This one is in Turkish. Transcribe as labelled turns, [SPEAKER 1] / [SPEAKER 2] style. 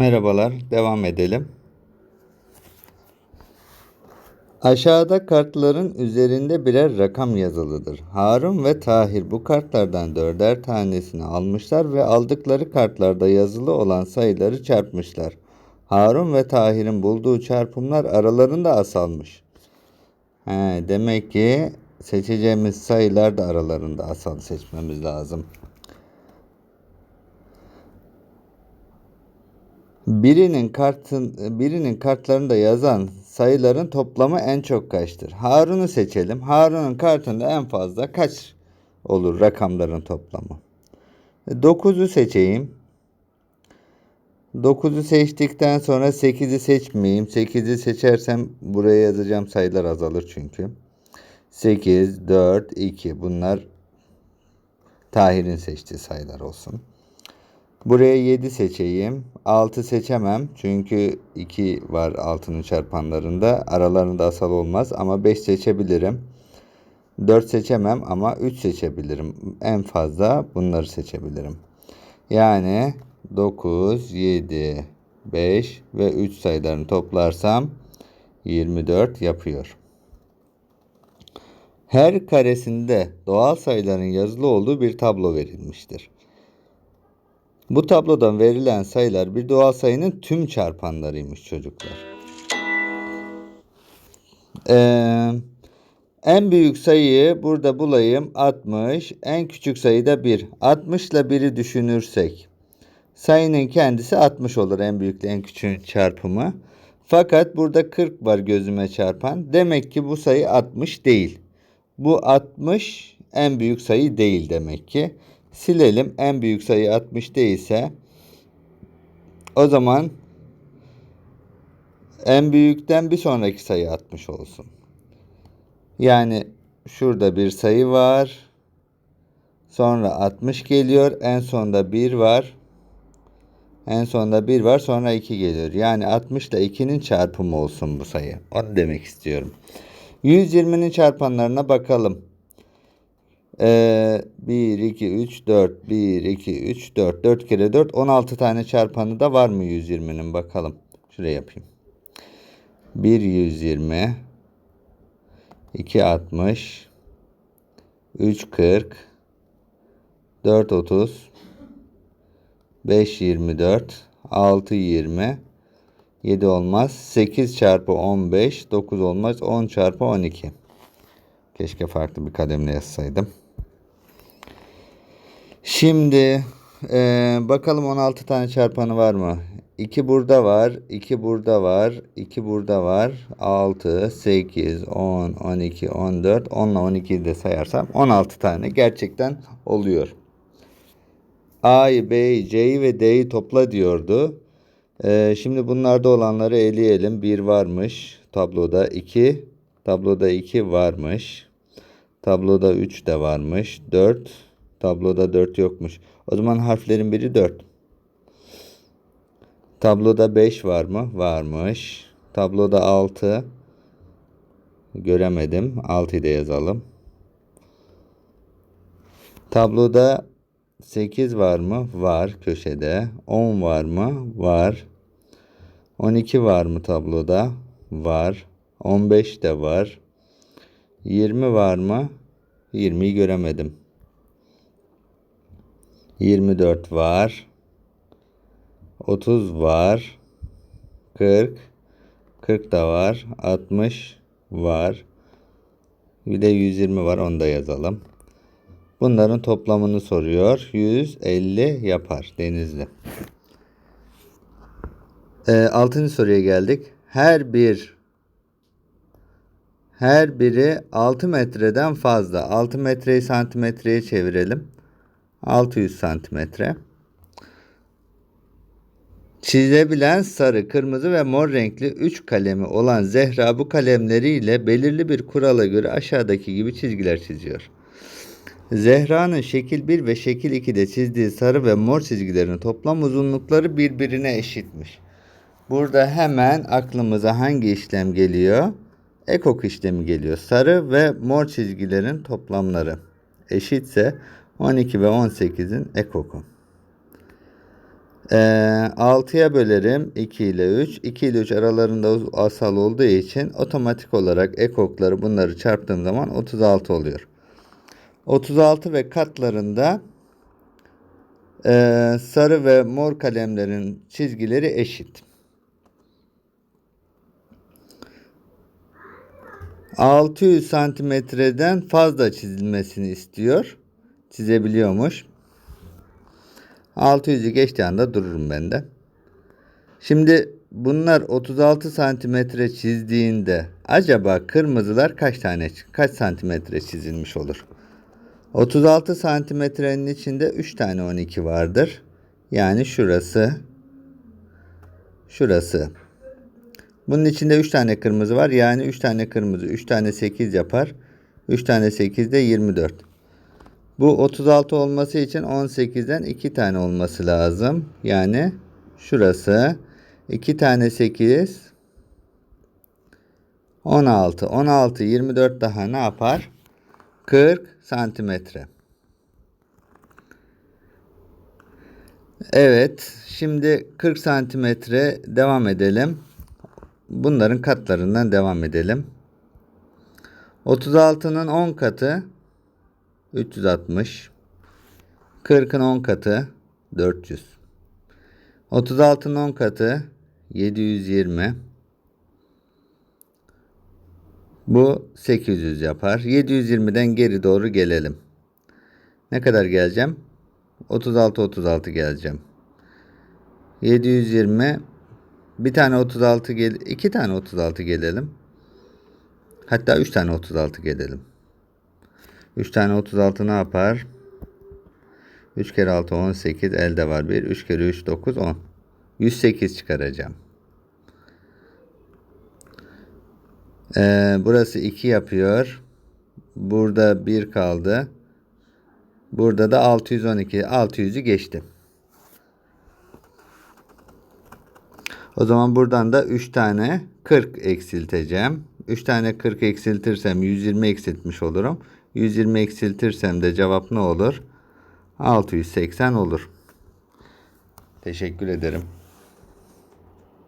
[SPEAKER 1] Merhabalar, devam edelim. Aşağıda kartların üzerinde birer rakam yazılıdır. Harun ve Tahir bu kartlardan dörder tanesini almışlar ve aldıkları kartlarda yazılı olan sayıları çarpmışlar. Harun ve Tahir'in bulduğu çarpımlar aralarında asalmış. He, demek ki seçeceğimiz sayılar da aralarında asal seçmemiz lazım. Birinin kartın birinin kartlarında yazan sayıların toplamı en çok kaçtır? Harun'u seçelim. Harun'un kartında en fazla kaç olur rakamların toplamı? 9'u seçeyim. 9'u seçtikten sonra 8'i seçmeyeyim. 8'i seçersem buraya yazacağım sayılar azalır çünkü. 8, 4, 2 bunlar Tahir'in seçtiği sayılar olsun. Buraya 7 seçeyim. 6 seçemem. Çünkü 2 var altının çarpanlarında. Aralarında asal olmaz ama 5 seçebilirim. 4 seçemem ama 3 seçebilirim. En fazla bunları seçebilirim. Yani 9, 7, 5 ve 3 sayılarını toplarsam 24 yapıyor. Her karesinde doğal sayıların yazılı olduğu bir tablo verilmiştir. Bu tablodan verilen sayılar bir doğal sayının tüm çarpanlarıymış çocuklar. Ee, en büyük sayıyı burada bulayım 60. En küçük sayı da 1. 60 ile 1'i düşünürsek sayının kendisi 60 olur en büyükle en küçüğün çarpımı. Fakat burada 40 var gözüme çarpan. Demek ki bu sayı 60 değil. Bu 60 en büyük sayı değil demek ki. Silelim. En büyük sayı 60 değilse o zaman en büyükten bir sonraki sayı 60 olsun. Yani şurada bir sayı var. Sonra 60 geliyor. En sonda 1 var. En sonda 1 var. Sonra 2 geliyor. Yani 60 ile 2'nin çarpımı olsun bu sayı. Onu demek istiyorum. 120'nin çarpanlarına bakalım. Ee, 1, 2, 3, 4. 1, 2, 3, 4. 4 kere 4. 16 tane çarpanı da var mı 120'nin bakalım. Şuraya yapayım. 1 120 2 60 3 40 4 30 5 24 6 20 7 olmaz. 8 çarpı 15 9 olmaz. 10 çarpı 12. Keşke farklı bir kalemle yazsaydım. Şimdi e, bakalım 16 tane çarpanı var mı? 2 burada var, 2 burada var, 2 burada var. 6, 8, 10, 12, 14, 10 ile 12'yi de sayarsam 16 tane gerçekten oluyor. A'yı, B'yi, C'yi ve D'yi topla diyordu. Ee, şimdi bunlarda olanları eleyelim. 1 varmış. Tabloda 2. Tabloda 2 varmış. Tabloda 3 de varmış. 4. Tabloda 4 yokmuş. O zaman harflerin biri 4. Tabloda 5 var mı? Varmış. Tabloda 6. Göremedim. 6'yı da yazalım. Tabloda 8 var mı? Var köşede. 10 var mı? Var. 12 var mı tabloda? Var. 15 de var. 20 var mı? 20'yi göremedim. 24 var. 30 var. 40 40 da var. 60 var. Bir de 120 var. Onu da yazalım. Bunların toplamını soruyor. 150 yapar Denizli. E, altıncı soruya geldik. Her bir her biri 6 metreden fazla. 6 metreyi santimetreye çevirelim. 600 santimetre. Çizebilen sarı, kırmızı ve mor renkli 3 kalemi olan Zehra bu kalemleriyle belirli bir kurala göre aşağıdaki gibi çizgiler çiziyor. Zehra'nın şekil 1 ve şekil 2'de çizdiği sarı ve mor çizgilerin toplam uzunlukları birbirine eşitmiş. Burada hemen aklımıza hangi işlem geliyor? Ekok işlemi geliyor. Sarı ve mor çizgilerin toplamları eşitse 12 ve 18'in ekoku. Ee, 6'ya bölerim 2 ile 3. 2 ile 3 aralarında asal olduğu için otomatik olarak ekokları bunları çarptığım zaman 36 oluyor. 36 ve katlarında ee, sarı ve mor kalemlerin çizgileri eşit. 600 santimetreden fazla çizilmesini istiyor. Çizebiliyormuş. 600'ü geçtiği anda dururum ben de. Şimdi bunlar 36 santimetre çizdiğinde acaba kırmızılar kaç tane kaç santimetre çizilmiş olur? 36 santimetrenin içinde 3 tane 12 vardır. Yani şurası şurası. Bunun içinde 3 tane kırmızı var. Yani 3 tane kırmızı 3 tane 8 yapar. 3 tane 8 de 24. Bu 36 olması için 18'den 2 tane olması lazım. Yani şurası 2 tane 8 16. 16 24 daha ne yapar? 40 santimetre. Evet, şimdi 40 santimetre devam edelim. Bunların katlarından devam edelim. 36'nın 10 katı 360. 40'ın 10 katı 400. 36'nın 10 katı 720. Bu 800 yapar. 720'den geri doğru gelelim. Ne kadar geleceğim? 36 36 geleceğim. 720 bir tane 36 gel iki tane 36 gelelim. Hatta 3 tane 36 gelelim. 3 tane 36 ne yapar? 3 kere 6 18 elde var 1. 3 kere 3 9 10. 108 çıkaracağım. Ee, burası 2 yapıyor. Burada 1 kaldı. Burada da 612. 600'ü geçtim. O zaman buradan da 3 tane 40 eksilteceğim. 3 tane 40 eksiltirsem 120 eksiltmiş olurum. 120 eksiltirsem de cevap ne olur? 680 olur. Teşekkür ederim.